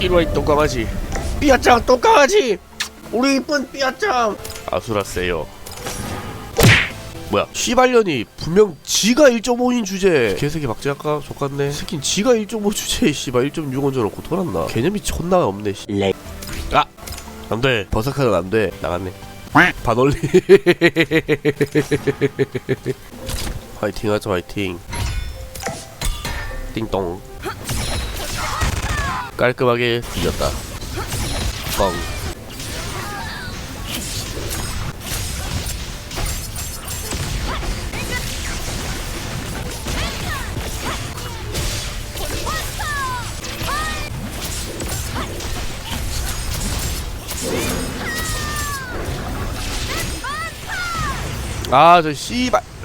이리와 똥강아지. 삐아짱 똥강아지! 우리 이쁜 삐아짱! 아수라 세요. 뭐야? 시발년이 분명 지가 1.5인 주제. 개새끼 박제할까? 족같네. 새끼 지가 1.5 주제에 씨발. 1.6 얹어놓고 돌았나? 개념이 존나 없네 씨. 아! 안돼. 버섯카는 안돼. 나갔네. 반올리. 화이팅 하자 화이팅. 띵동 깔끔하게 뒤졌다 뻥 아, 저 씨발.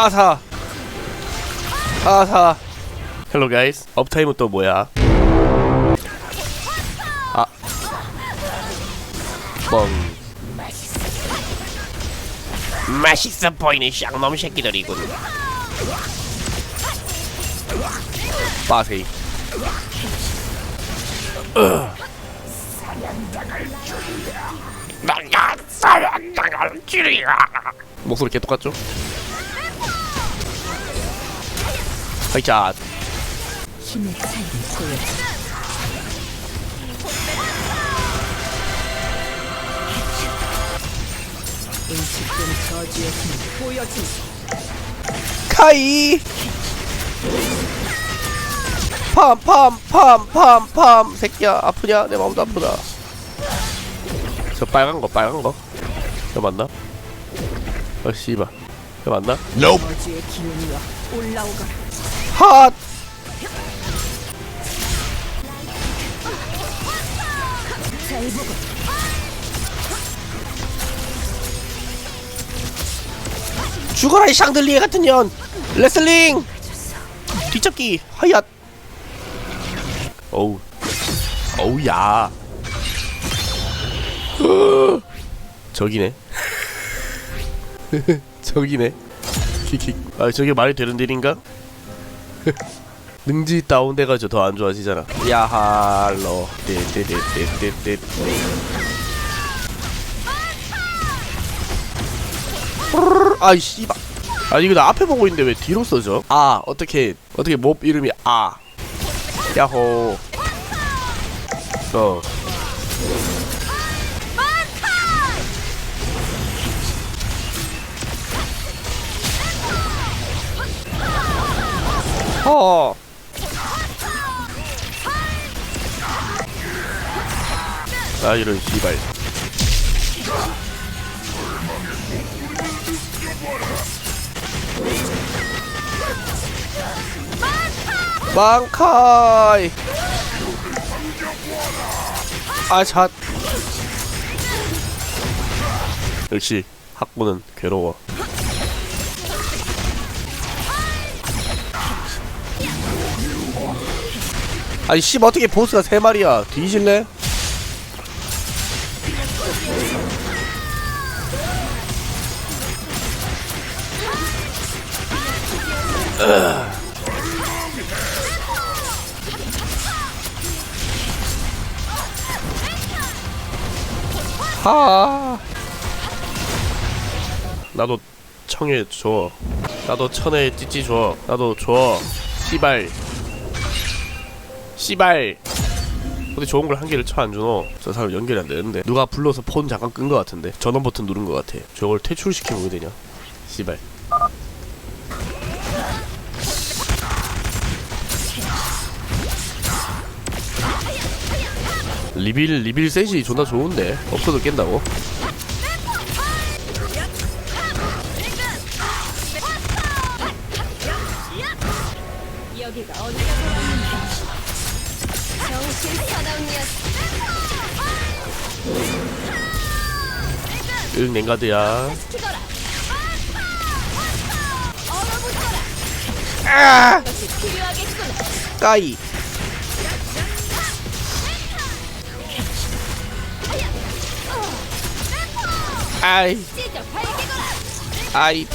아사. 아사. 헬로 가이스. 업타임은 또 뭐야? 아. 뻥. 맛있어 보이는 쌍놈 새끼들이군. 빠세이. 나가 사냥당할 줄이야. 목소리 개 똑같죠? 하이자. 힘의 차이를 보여줘. 음식된 저주의 힘을 보여주지. 카이. 팜팜팜팜팜 새끼야 아프냐 내 마음도 아프다. 저 빨간 거 빨간 거. 저 맞나? 어 씨발. 저 맞나? 저주의 기운이여 올라오거라. 핫. 죽어라 이 샹들리에 같은 년. 레슬링. 뒤쫓기 하얏. 어우. 어우야. 저기네. 저기네. 킥킥. 아 저게 말이 되는 일인가? 능지 다운돼가지고 더 안 좋아지잖아. 야할로. 띠띠띠띠띠띠. 아이 씨발. 아니 이거 나 앞에 보고 있는데 왜 뒤로 써져? 아 어떻게 어떻게 몹 이름이 아. 야호. 어. 어. 아 이런 씨발. 망카이. 아, 잣. 역시 학부는 괴로워. 아니 씨 어떻게 보스가 세 마리야? 뒤질래? 하. 나도 청에 줘. 나도 천에 찌찌 줘. 나도 줘. 씨발. 씨발. 어디 좋은 걸 한 개를 쳐 안 주노? 저 사람 연결이 안 되는데 누가 불러서 폰 잠깐 끈거 같은데 전원 버튼 누른 거 같아. 저걸 퇴출시키면 왜 되냐? 씨발. 리빌 리빌 셋이 존나 좋은데 없어도 깬다고? 여기가 어디가? 응 냉가드야. 아. 까이. 아이. 아이.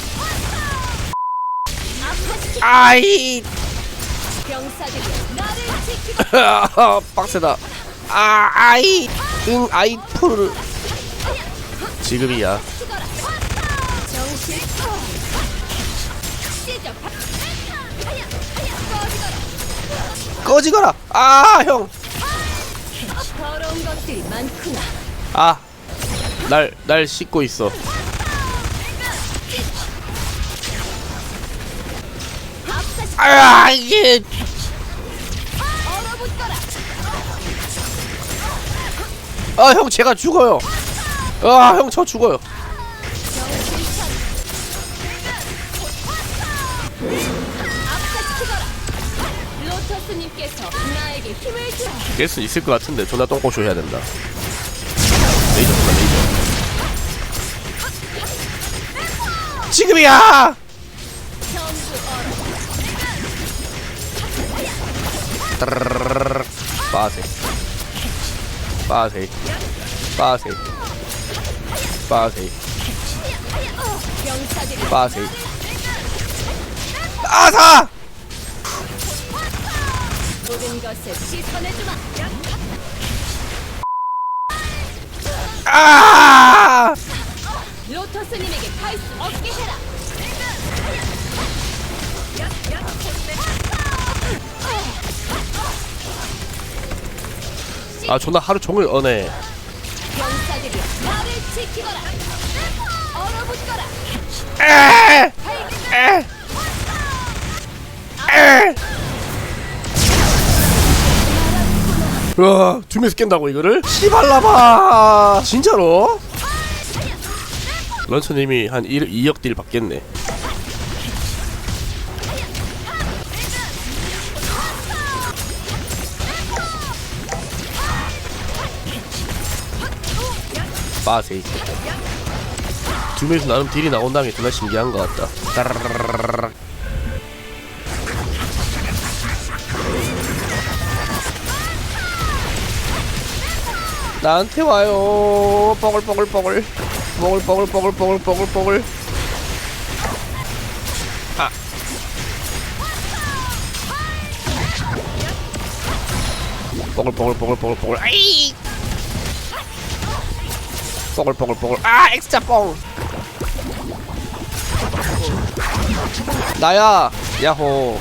아이. 병사들이 빡세다. 아 아이. 응 아이 풀 지금이야. 꺼지거라. 것들이 많구나 아, 날, 날 씻고 있어. 아, 이게. 아, 형, 제가 죽어요. 아, 형, 저 죽어요. 깰 수 있을 것 같은데, 존나 똥꼬쇼 해야 된다. 레이저 존나 레이저. 지금이야! 빠세. 빠세. 빠세. 빠세. 빠세. 아사! 아! 로터스님에게 갈수 없게 해라 아, 존나 하루 종일 어네. 우와, 두 명이서 깬다고 이거를? 씨발라봐! 진짜로? 런처님이 한 1, 2억 딜 받겠네. 빠세이. 두 명이서 나름 딜이 나온다는 게 정말 신기한 것 같다. 나한테 와요. 뻐글뻐글뻐글. 뻐글뻐글뻐글뻐글뻐글뻐글. 아. 뻐글뻐글뻐글뻐글뻐글. 아이. 뻐글뻐글뻐글. 아, 엑스자 뻥. 나야 야호.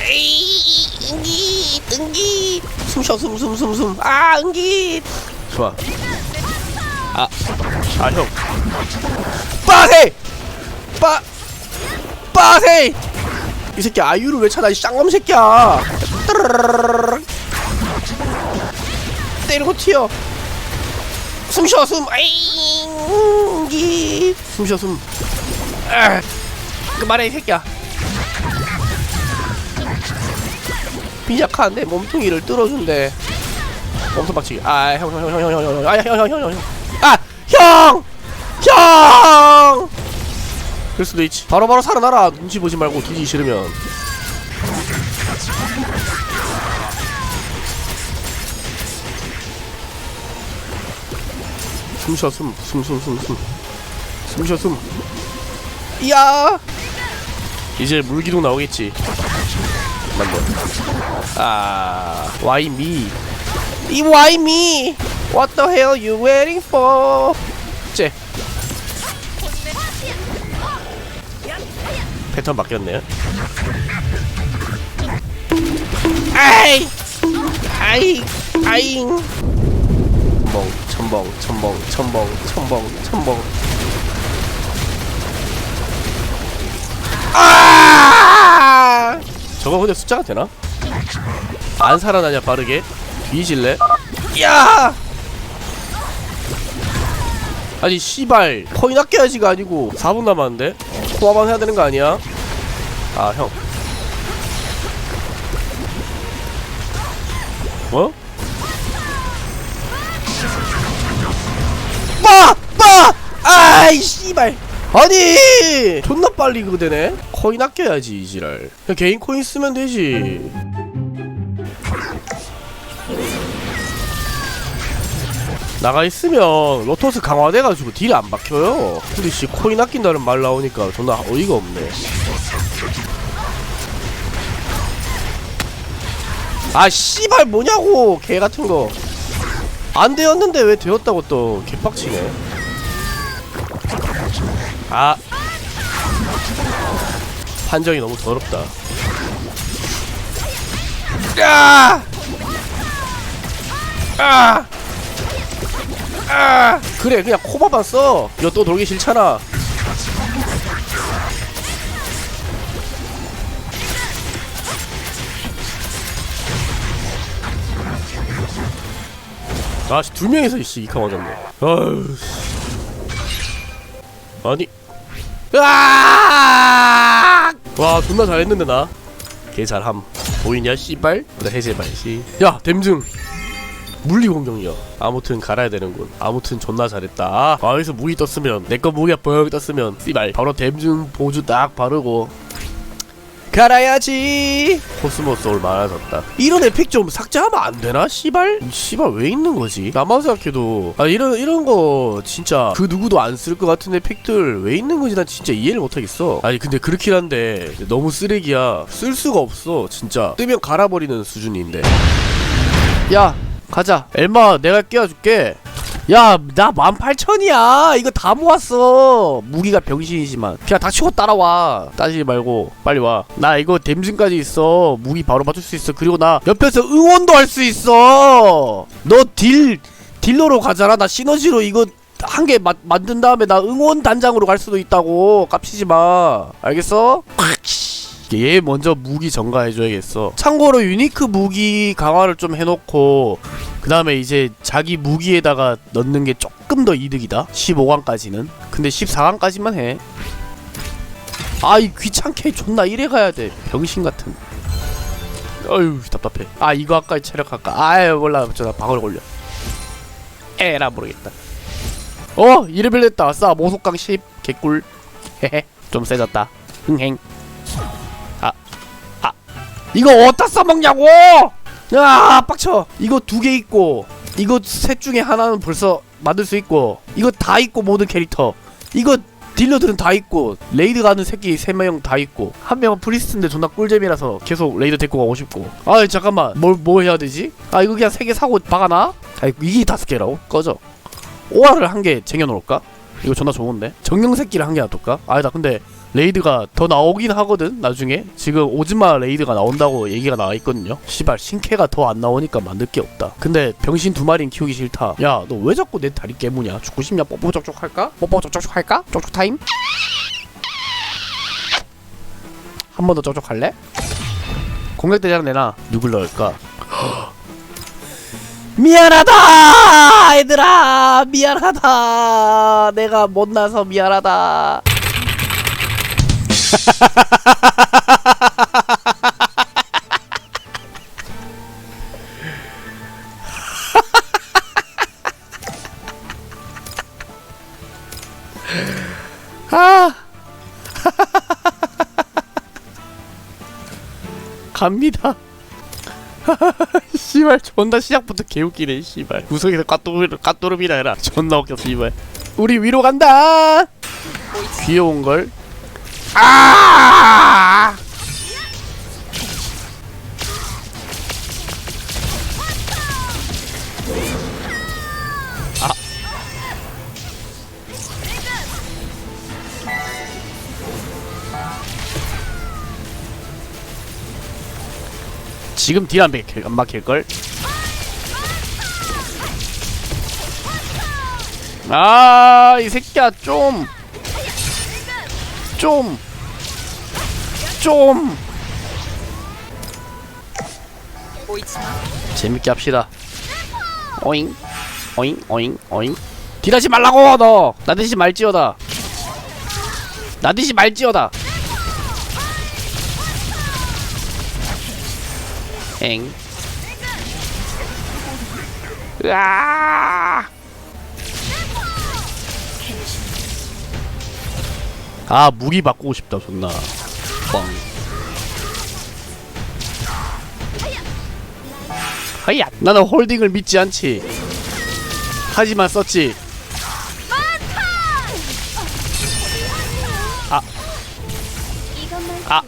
에이 은기 은기. 숨쉬어 숨숨숨숨. 아 은기. 좋아. 아아형. 빠세 빠 빠세 이! 새끼 아유를 왜 찾아 이 쌍놈 새끼야. 때리고 튀어 숨 쉬어 숨. 에이 은기 숨 쉬어 숨. 아. 그만해 이 새끼야. 빈약한데 몸뚱이를 뚫어준대. 몸통 박치기. 아형 형 형 형 형형아 형! 그럴 수도 있지. 바로 바로 살아나라. 눈치 보지 말고 뒤지기 싫으면 숨 쉬어 숨 숨 숨 숨숨. 숨 쉬어 숨. 이야! 이제 물기둥 나오겠지. 맞네 아 why me? 이 why me? What the hell you waiting for? 쟤. 패턴 바뀌었네요. 아이! 아이 아잉 멍 첨벙 첨벙 첨벙 첨벙 첨벙 아! 저거 근데 숫자가 되나? 안 살아나냐 빠르게? 뒤질래? 야! 아니 씨발 코인 아껴야지가 아니고 4분 남았는데? 소화만 해야 되는 거 아니야? 아 형. 뭐? 아이 씨발 아니 존나 빨리 그거 되네 코인 아껴야지 이 지랄 그냥 개인 코인 쓰면 되지 나가 있으면 로토스 강화돼가지고 딜이 안 박혀요. 근데 씨 코인 아낀다는 말 나오니까 존나 어이가 없네. 아 씨발 뭐냐고 개 같은 거. 안 되었는데 왜 되었다고 또 개빡치네. 아 판정이 너무 더럽다. 아! 아! 아! 그래 그냥 코바만 써. 이거 또 돌기 싫잖아. 아씨 두 명이서 이씨 이카 맞았네. 아유. 씨. 아니. 으아! 와 존나 잘했는데 나. 개 잘함. 보이냐 씨발? 나 해제발 씨. 야 댐증. 물리 공격력. 아무튼 갈아야 되는군. 아무튼 존나 잘했다. 아 여기서 무기 떴으면 내 거 무기가 뻥 떴으면 씨발 바로 댐증 보주 딱 바르고 갈아야지. 코스모 소울 많아졌다. 이런 에픽 좀 삭제하면 안 되나? 씨발? 씨발 왜 있는 거지? 나만 생각해도 아 이런 이런 거 진짜 그 누구도 안 쓸 것 같은 에픽들 왜 있는 건지 난 진짜 이해를 못 하겠어. 아니 근데 그렇긴 한데 너무 쓰레기야. 쓸 수가 없어. 진짜 뜨면 갈아버리는 수준인데. 야 가자. 엘마 내가 끼워줄게. 야, 나 18,000이야. 이거 다 모았어. 무기가 병신이지만. 그냥 닥치고 따라와. 따지지 말고 빨리 와. 나 이거 댐증까지 있어. 무기 바로 맞출 수 있어. 그리고 나 옆에서 응원도 할 수 있어. 너 딜 딜러로 가잖아. 나 시너지로 이거 한 개 만든 다음에 나 응원 단장으로 갈 수도 있다고. 깝치지 마. 알겠어? 얘 먼저 무기 전가해줘야겠어. 참고로 유니크 무기 강화를 좀 해놓고 그 다음에 이제 자기 무기에다가 넣는 게 조금 더 이득이다. 15강까지는. 근데 14강까지만 해. 아 이 귀찮게 존나 이래 가야 돼. 병신 같은. 어휴 답답해. 아 이거 아까 체력 할까? 아유 몰라 저나 방울 걸려. 에라 모르겠다. 어 이레벨 됐다. 아싸 모속강 10 개꿀. 헤헤 좀 세졌다. 흥행. 이거 어디다 써먹냐고! 야 빡쳐 이거 두 개 있고 이거 셋 중에 하나는 벌써 만들 수 있고 이거 다 있고 모든 캐릭터 이거 딜러들은 다 있고 레이드 가는 새끼 세명다 있고 한 명은 프리스트인데 존나 꿀잼이라서 계속 레이드 데리고 가고 싶고 아 잠깐만 뭘 뭐 해야 되지? 아 이거 그냥 세개 사고 박아놔? 아 이게 다섯 개라고? 꺼져 오아를 한 개 쟁여놓을까? 이거 존나 좋은데 정령 새끼를 한 개 놔둘까? 아니다 근데 레이드가 더 나오긴 하거든 나중에 지금 오즈마 레이드가 나온다고 얘기가 나와 있거든요 시발 신캐가 더 안 나오니까 만들 게 없다 근데 병신 두 마리는 키우기 싫다 야 너 왜 자꾸 내 다리 깨무냐 죽고 싶냐 뽀뽀 쪽쪽 할까? 뽀뽀 쪽쪽 할까? 쪽쪽 타임? 한 번 더 쪽쪽 할래? 공격대장 내놔 누굴 넣을까? 미안하다 얘들아. 미안하다. 내가 못나서 미안하다. 아. 갑니다 씨발 존나 시작부터 개웃기네 씨발 구석에서 까또르 까또르비라 해라 존나 웃겨 씨발 우리 위로 간다 귀여운 걸 아! 아. 지금 막힐, 안 막힐걸? 아, 이 새끼야, 좀. 좀. 좀. 재밌게 합시다. 오잉. 오잉, 오잉, 오잉. 딜하지 말라고, 너! 나대지 말지어다. 나대지 말지어다. 엥. 으아! 아 무기 바꾸고 싶다 존나. 뻥. 하야 나는 홀딩을 믿지 않지. 하지만 썼지. 이것만 아.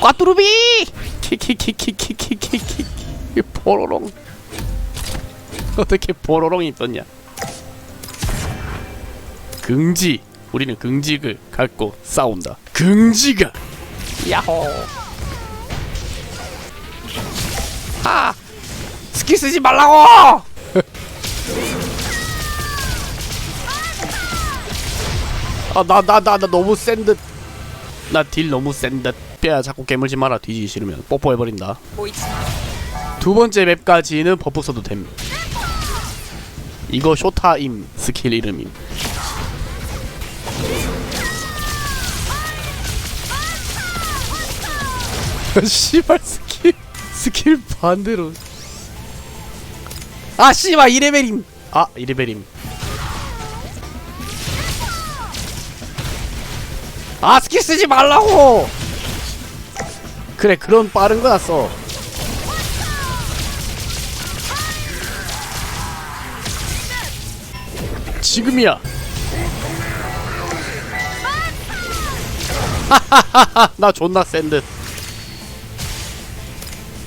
꽈뚜루비! 키키키키키키키키 보로롱. 어떻게 보로롱이 떴냐? 긍지. 우리는 긍직을 갖고 싸운다. 긍지가! 야호! 아 스킬 쓰지 말라고 아 나 나 나 나 너무 센 듯. 나 딜 너무 센 듯. 뼈야 자꾸 깨물지 마라 뒤지기 싫으면. 뽀뽀해버린다. 두 번째 맵까지는 버프 써도 됨. 이거 쇼타임 스킬 이름임. 씨발 스킬 스킬 반대로 아 씨발 2레벨임. 아 2레벨임. 아 스킬 쓰지 말라고! 그래 그런 빠른 거야 써 지금이야. 나 존나 센듯.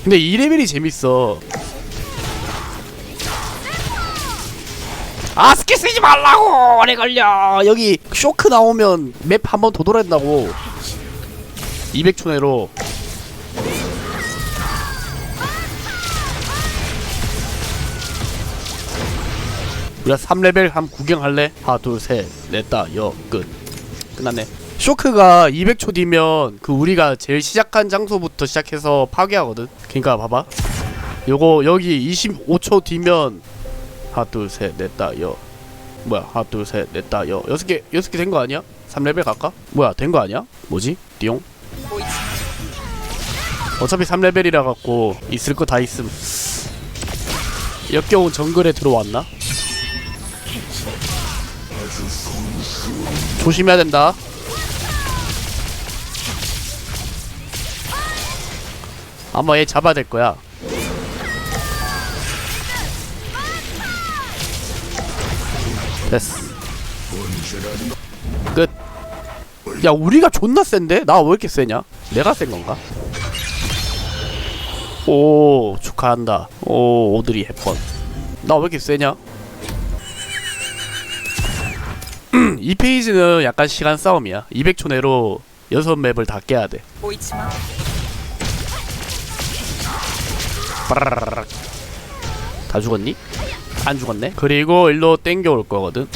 근데 2레벨이 재밌어 아 스킬 쓰지 말라고! 오래 걸려. 여기 쇼크 나오면 맵 한 번 더 돌아야 된다고. 200초 내로. 우리가 3레벨 한 구경할래? 하나 둘셋넷다여끝. 끝났네. 쇼크가 200초 뒤면 그 우리가 제일 시작한 장소부터 시작해서 파괴하거든. 그니까 봐봐. 요거 여기 25초 뒤면 하나 둘셋넷다여 뭐야 하나 둘셋넷다여 여섯 개 여섯 개 된 거 아니야? 3레벨 갈까? 뭐야 된 거 아니야? 뭐지? 띠용 어차피 3레벨이라 갖고 있을 거 다 있음 역겨운 정글에 들어왔나? 조심해야 된다 아마 얘 잡아야 될 거야 끝. 야 우리가 존나 센데? 나 왜 이렇게 세냐? 내가 센 건가? 오 축하한다. 오 오드리 헵번. 나 왜 이렇게 세냐? 이 페이지는 약간 시간 싸움이야. 200초 내로 6맵을 다 깨야 돼. 빠라라락. 다 죽었니? 안 죽었네. 그리고 일로 땡겨 올 거거든.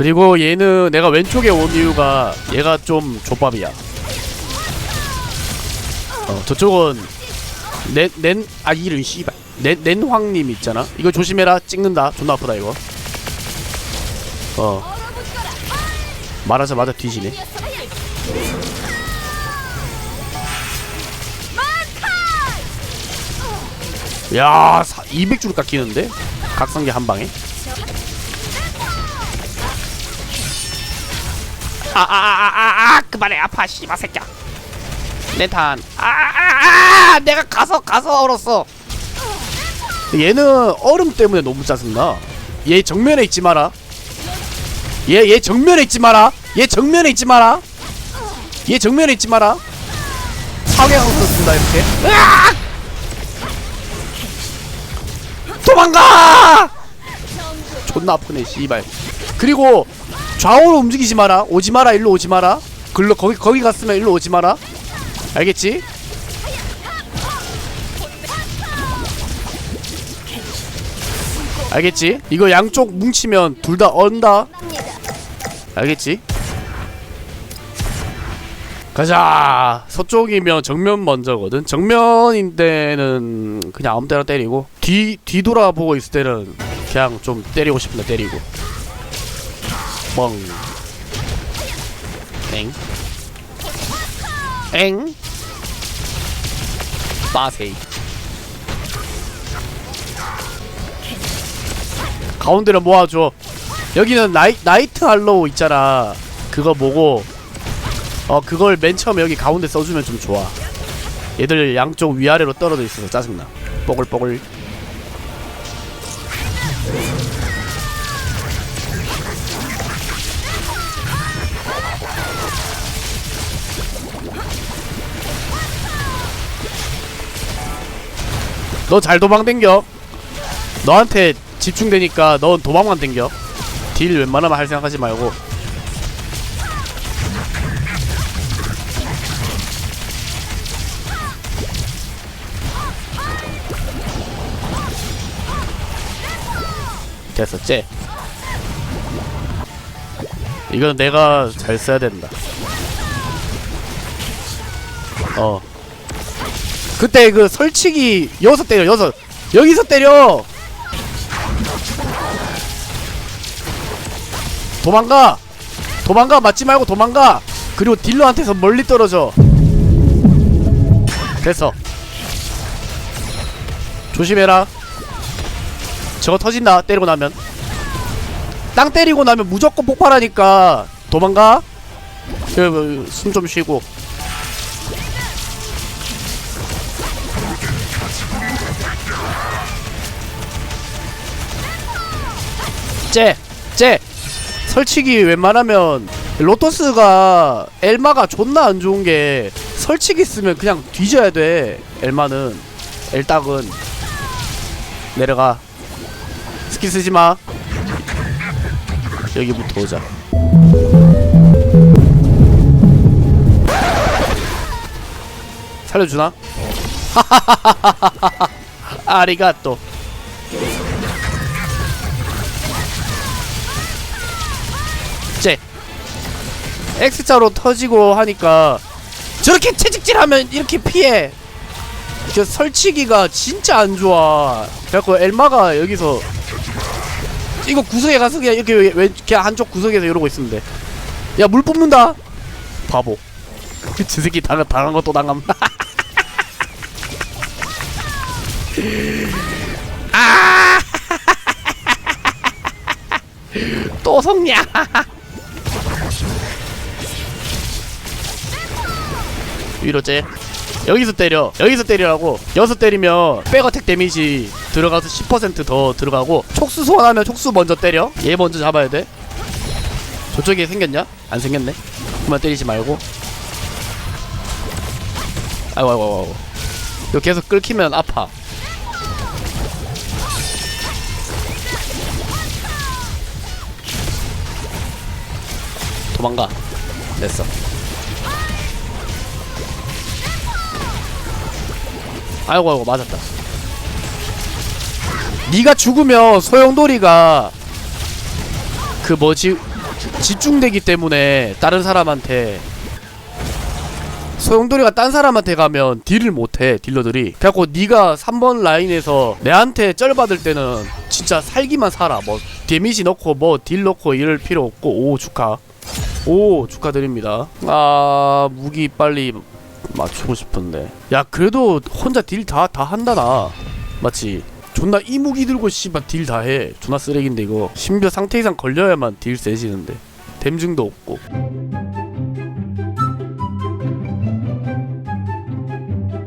그리고 얘는 내가 왼쪽에 온 이유가 얘가 좀 족밥이야. 어, 저쪽은 낸낸아 이름 씨발 낸 낸황님 있잖아. 이거 조심해라. 찍는다. 존나 아프다 이거. 어. 말하자마자 뒤지네. 야, 200줄 깎이는데? 각성기 한 방에? 아, 아, 아, 아, 아, 그만해, 아파, 씨발 새끼야. 내 탄. 아, 아, 아, 내가 가서, 가서 얼었어. 얘는 얼음 때문에 너무 짜증나. 얘 정면에 있지 마라. 얘, 얘 정면에 있지 마라. 얘 정면에 있지 마라. 얘 정면에 있지 마라. 사회하고 쓴다, 이렇게. 으악! 도망가! 존나 아프네 씨발 그리고 좌우로 움직이지 마라. 오지 마라. 일로 오지 마라. 글로 거기 거기 갔으면 일로 오지 마라. 알겠지? 알겠지? 이거 양쪽 뭉치면 둘 다 언다. 알겠지? 가자. 서쪽이면 정면 먼저거든. 정면인데는 그냥 아무 때나 때리고 뒤 뒤돌아보고 있을 때는 그냥 좀 때리고 싶은데 때리고 뻥 땡. 엥? 빠세이. 가운데를 모아줘. 여기는 나이, 나이트 할로우 있잖아. 그거 보고 어 그걸 맨 처음에 여기 가운데 써주면 좀 좋아. 얘들 양쪽 위아래로 떨어져 있어서 짜증나. 뽀글뽀글 너 잘 도망 댕겨. 너한테 집중되니까 넌 도망만 댕겨. 딜 웬만하면 할 생각하지 말고. 쟤 이건 내가 잘 써야 된다. 어 그때 그 설치기 여기서 때려 여기서. 여기서 때려! 도망가! 도망가! 맞지 말고 도망가! 그리고 딜러한테서 멀리 떨어져. 됐어. 조심해라. 저거 터진다 때리고 나면. 땅 때리고 나면 무조건 폭발하니까 도망가. 그, 숨좀 쉬고 쟤! 쟤! 설치기 웬만하면 로토스가 엘마가 존나 안 좋은 게 설치기 쓰면 그냥 뒤져야 돼. 엘마는. 엘딱은. 내려가. 스킬 쓰지 마. 여기부터 오자. 살려주나? 아리가또 X자로 터지고 하니까 저렇게 채찍질하면 이렇게 피해. 저 설치기가 진짜 안 좋아. 그래갖고 엘마가 여기서 이거 구석에 가서 그냥 이렇게 왜, 왜 그냥 한쪽 구석에서 이러고 있으면 돼야 물 뽑는다. 바보. 저 새끼 당한, 당한 거또 당함. 아! 또 속냐 위로 째 여기서 때려. 여기서 때리라고. 여기서 때리면 백어택 데미지 들어가서 10%더 들어가고 촉수 소환하면 촉수 먼저 때려. 얘 먼저 잡아야 돼. 저쪽에 생겼냐? 안 생겼네. 그만 때리지 말고. 아이고 아이고 아이고 이거 계속 끌키면 아파. 도망가. 됐어 아이고 아이고 맞았다. 네가 죽으면 소용돌이가 그 뭐지? 집중되기 때문에 다른 사람한테 소용돌이가 딴 사람한테 가면 딜을 못해 딜러들이. 그래갖고 네가 3번 라인에서 내한테 쩔 받을 때는 진짜 살기만 살아. 뭐 데미지 넣고 뭐 딜 넣고 이럴 필요 없고. 오 축하. 오 축하드립니다. 아 무기 빨리 맞추고 싶은데. 야 그래도 혼자 딜 다 다 한다 나. 맞지? 존나 이 무기 들고 씨발 딜 다 해. 존나 쓰레기인데 이거. 심지어 상태 이상 걸려야만 딜 세지는데. 댐증도 없고